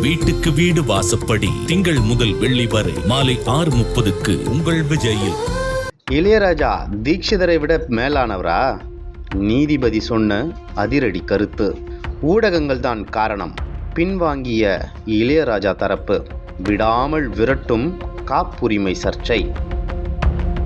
வீட்டுக்கு வீடு வாசப்படி திங்கள் முதல் வெள்ளி வரை மாலை ஆறு முப்பதுக்கு உங்கள் விஜயில். இளையராஜா தீட்சிதரை விட மேலானவரா? நீதிபதி சொன்ன அதிரடி கருத்து. ஊடகங்கள் தான் காரணம். பின்வாங்கிய இளையராஜா தரப்பு. விடாமல் விரட்டும் காப்புரிமை சர்ச்சை.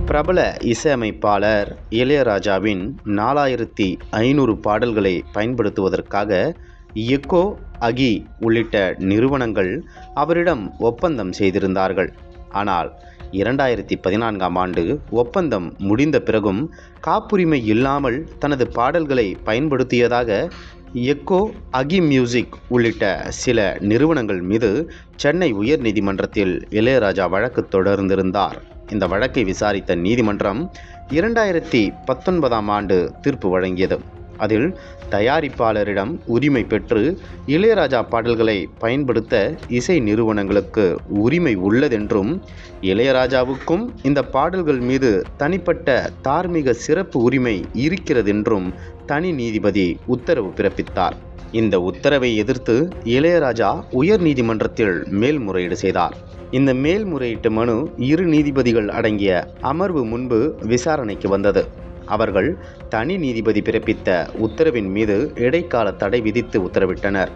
பிரபல இசையமைப்பாளர் இளையராஜாவின் நாலாயிரத்தி ஐநூறு பாடல்களை பயன்படுத்துவதற்காக எக்கோ அகி உள்ளிட்ட நிறுவனங்கள் அவரிடம் ஒப்பந்தம் செய்திருந்தார்கள். ஆனால் இரண்டாயிரத்தி பதினான்காம் ஆண்டு ஒப்பந்தம் முடிந்த பிறகும் காப்புரிமை இல்லாமல் தனது பாடல்களை பயன்படுத்தியதாக எக்கோ அகி மியூசிக் உள்ளிட்ட சில நிறுவனங்கள் மீது சென்னை உயர்நீதிமன்றத்தில் இளையராஜா வழக்கு தொடர்ந்திருந்தார். இந்த வழக்கை விசாரித்த நீதிமன்றம் இரண்டாயிரத்தி பத்தொன்பதாம் ஆண்டு தீர்ப்பு வழங்கியது. அதில் தயாரிப்பாளரிடம் உரிமை பெற்று இளையராஜா பாடல்களை பயன்படுத்த இசை நிறுவனங்களுக்கு உரிமை உள்ளதென்றும் இளையராஜாவுக்கும் இந்த பாடல்கள் மீது தனிப்பட்ட தார்மீக சிறப்பு உரிமை இருக்கிறதென்றும் தனி நீதிபதி உத்தரவு பிறப்பித்தார். இந்த உத்தரவை எதிர்த்து இளையராஜா உயர் நீதிமன்றத்தில் மேல்முறையீடு செய்தார். இந்த மேல்முறையீட்டு மனு இரு நீதிபதிகள் அடங்கிய அமர்வு முன்பு விசாரணைக்கு வந்தது. அவர்கள் தனி நீதிபதி பிறப்பித்த உத்தரவின் மீது இடைக்கால தடை விதித்து உத்தரவிட்டனர்.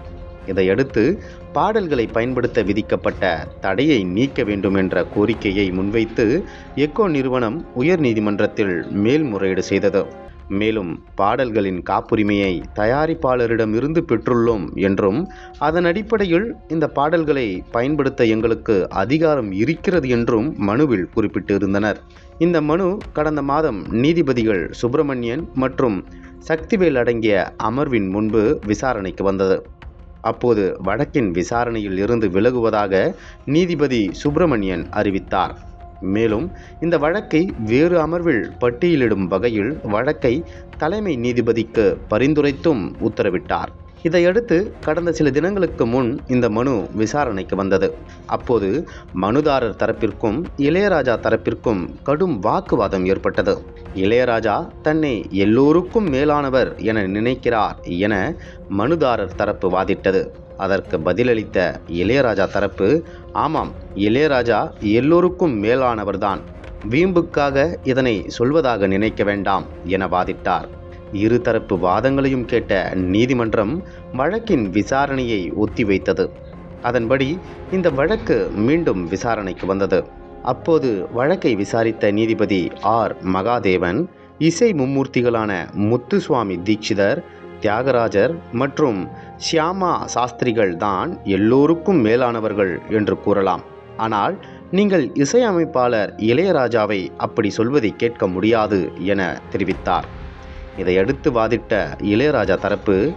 இதையடுத்து பாடல்களை பயன்படுத்த விதிக்கப்பட்ட தடையை நீக்க வேண்டும் என்ற கோரிக்கையை முன்வைத்து எக்கோ நிறுவனம் உயர்நீதிமன்றத்தில் மேல்முறையீடு செய்தது. மேலும் பாடல்களின் காப்புரிமையை தயாரிப்பாளரிடமிருந்து பெற்றுள்ளோம் என்றும் அதன் அடிப்படையில் இந்த பாடல்களை பயன்படுத்த எங்களுக்கு அதிகாரம் இருக்கிறது என்றும் மனுவில் குறிப்பிட்டிருந்தனர். இந்த மனு கடந்த மாதம் நீதிபதிகள் சுப்பிரமணியன் மற்றும் சக்திவேல் அடங்கிய அமர்வின் முன்பு விசாரணைக்கு வந்தது. அப்போது வழக்கின் விசாரணையில் இருந்து விலகுவதாக நீதிபதி சுப்பிரமணியன் அறிவித்தார். மேலும் இந்த வழக்கை வேறு அமர்வில் பட்டியலிடும் வகையில் வழக்கை தலைமை நீதிபதிக்கு பரிந்துரைத்தும் உத்தரவிட்டார். இதையடுத்து கடந்த சில தினங்களுக்கு முன் இந்த மனு விசாரணைக்கு வந்தது. அப்போது மனுதாரர் தரப்பிற்கும் இளையராஜா தரப்பிற்கும் கடும் வாக்குவாதம் ஏற்பட்டது. இளையராஜா தன்னை எல்லோருக்கும் மேலானவர் என நினைக்கிறார் என மனுதாரர் தரப்பு வாதிட்டது. அதற்கு பதிலளித்த இளையராஜா தரப்பு ஆமாம் இளையராஜா எல்லோருக்கும் மேலானவர்தான். வீம்புக்காக இதனை சொல்வதாக நினைக்க வேண்டாம் என வாதிட்டார். இருதரப்பு வாதங்களையும் கேட்ட நீதிமன்றம் வழக்கின் விசாரணையை ஒத்திவைத்தது. அதன்படி இந்த வழக்கு மீண்டும் விசாரணைக்கு வந்தது. அப்போது வழக்கை விசாரித்த நீதிபதி ஆர். மகாதேவன் இசை மும்மூர்த்திகளான முத்துசுவாமி தீட்சிதர் தியாகராஜர் மற்றும் ஷியாமா சாஸ்திரிகள் தான் எல்லோருக்கும் மேலானவர்கள் என்று கூறலாம். ஆனால் நீங்கள் இசையமைப்பாளர் இளையராஜாவை அப்படி சொல்வதை கேட்க முடியாது என தெரிவித்தார். இதையடுத்து வாதிட்ட இளையராஜா தரப்பு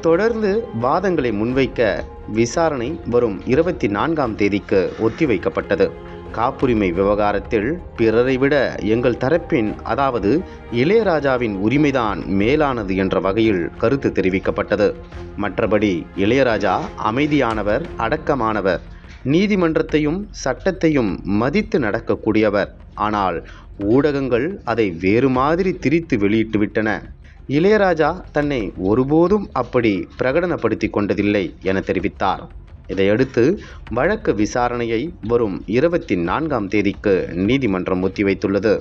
தொடர்ந்து வாதங்களை முன்வைக்க விசாரணை வரும் இருபத்தி நான்காம் தேதிக்கு ஒத்திவைக்கப்பட்டது. காப்புரிமை விவகாரத்தில் பிறரை விட எங்கள் தரப்பின் அதாவது இளையராஜாவின் உரிமைதான் மேலானது என்ற வகையில் கருத்து தெரிவிக்கப்பட்டது. மற்றபடி இளையராஜா அமைதியானவர் அடக்கமானவர். நீதிமன்றத்தையும் சட்டத்தையும் மதித்து நடக்கக்கூடியவர். ஆனால் ஊடகங்கள் அதை வேறு மாதிரி திரித்து வெளியிட்டுவிட்டன. இளையராஜா தன்னை ஒருபோதும் அப்படி பிரகடனப்படுத்தி கொண்டதில்லை என தெரிவித்தார். இதையடுத்து வழக்கு விசாரணையை வரும் இருபத்தி நான்காம் தேதிக்கு நீதிமன்றம் ஒத்திவைத்துள்ளது.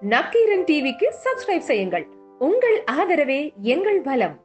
நக்கீரன் டிவிக்கு சப்ஸ்கிரைப் செய்யுங்கள். உங்கள் ஆதரவே எங்கள் பலம்.